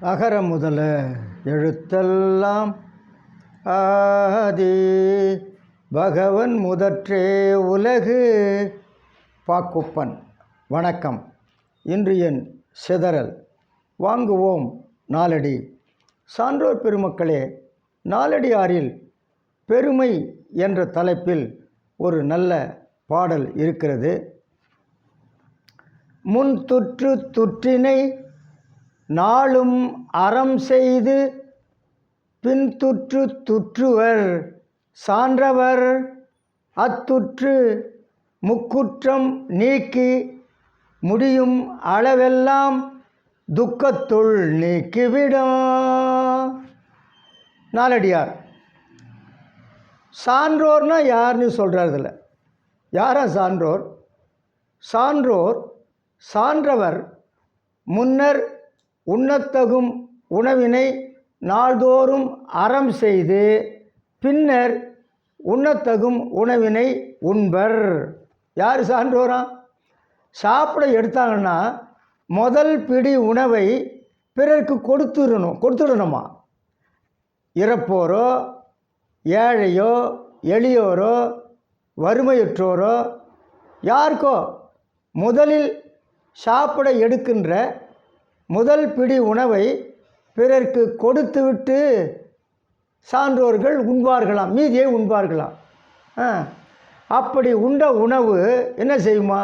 அகர முதல எழுத்தெல்லாம் ஆதி. பகவன் முதற்றே உலகு. பாக்குப்பன் வணக்கம். இன்று என் சிதறல். வாங்குவோம் நாலடி. சான்றோர் பெருமக்களே நாலடியாரில் பெருமை என்ற தலைப்பில் ஒரு நல்ல பாடல் இருக்கிறது. முன் தொற்று தொற்றினை நாளும் அறம் செய்து பின்துற்று துற்றுவர். சான்றவர் அத்துற்று முக்குற்றம் நீக்கி முடியும் அளவெல்லாம் துக்கத்துள் நீக்கிவிடும். நாலடியார். சான்றோர்னா யாருன்னு சொல்கிறதில்ல யாரா சான்றோர்? சான்றோர் சான்றவர் முன்னர் உண்ணத்தகும் உணவினை நாள்தோறும் அறம் செய்து பின்னர் உண்ணத்தகும் உணவினை உண்பர். யார் சான்றோரா? சாப்பிட எடுத்தாங்கன்னா முதல் பிடி உணவை பிறருக்கு கொடுத்துடணும் கொடுத்துடணுமா? இறப்போரோ ஏழையோ எளியோரோ வறுமையுற்றோரோ யாருக்கோ? முதலில் சாப்பிட எடுக்கின்ற முதல் பிடி உணவை பிறர்க்கு கொடுத்துவிட்டு சான்றோர்கள் உண்பார்களாம் மீதியை உண்பார்களாம். அப்படி உண்ட உணவு என்ன செய்யுமா?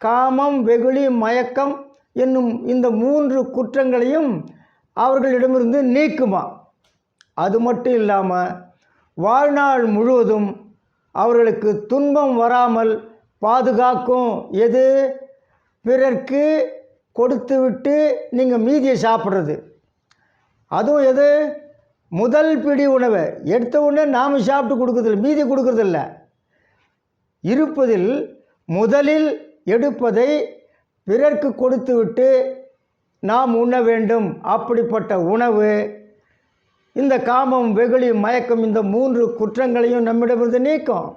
காமம் வெகுளி மயக்கம் என்னும் இந்த மூன்று குற்றங்களையும் அவர்களிடமிருந்து நீக்குமா? அது மட்டும் இல்லாமல் வாழ்நாள் முழுவதும் அவர்களுக்கு துன்பம் வராமல் பாதுகாக்கும் எது? பிறர்க்கு கொடுத்து விட்டு நீங்கள் மீதியை சாப்பிட்றது. அதுவும் எது? முதல் பிடி உணவை. எடுத்த உடனே நாம் சாப்பிட்டு கொடுக்குறதில்ல. மீதி கொடுக்குறதில்ல. இருப்பதில் முதலில் எடுப்பதை பிறர்க்கு கொடுத்து விட்டு நாம் உண்ண வேண்டும். அப்படிப்பட்ட உணவு. இந்த காமம் வெகுளி மயக்கம் இந்த மூன்று குற்றங்களையும் நம்மிடமிருந்து நீக்கும்.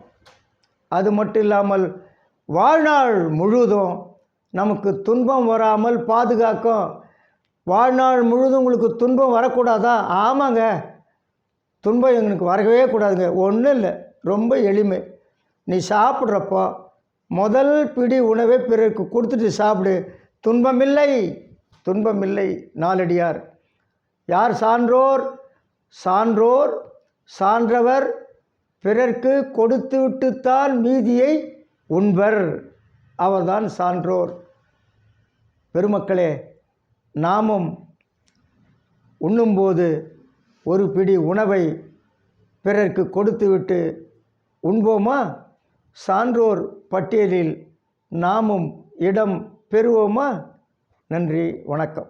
அது மட்டும் இல்லாமல் வாழ்நாள் முழுவதும் நமக்கு துன்பம் வராமல் பாதுகாக்கும். வாழ்நாள் முழுதும் உங்களுக்கு துன்பம் வரக்கூடாதா? ஆமாங்க. துன்பம் எங்களுக்கு வரவே கூடாதுங்க. ஒன்றும் இல்லை. ரொம்ப எளிமை. நீ சாப்பிட்றப்போ முதல் பிடி உணவை பிறருக்கு கொடுத்துட்டு சாப்பிடு. துன்பமில்லை. துன்பமில்லை. நாலடியார். யார் சான்றோர்? சான்றோர் சான்றவர் பிறர்க்கு கொடுத்து விட்டுத்தான் மீதியை உண்பர். அவர்தான் சான்றோர். பெருமக்களே நாமும் உண்ணும்போது ஒரு பிடி உணவை பிறர்க்கு கொடுத்துவிட்டு உண்போமா? சான்றோர் பட்டியலில் நாமும் இடம் பெறுவோமா? நன்றி வணக்கம்.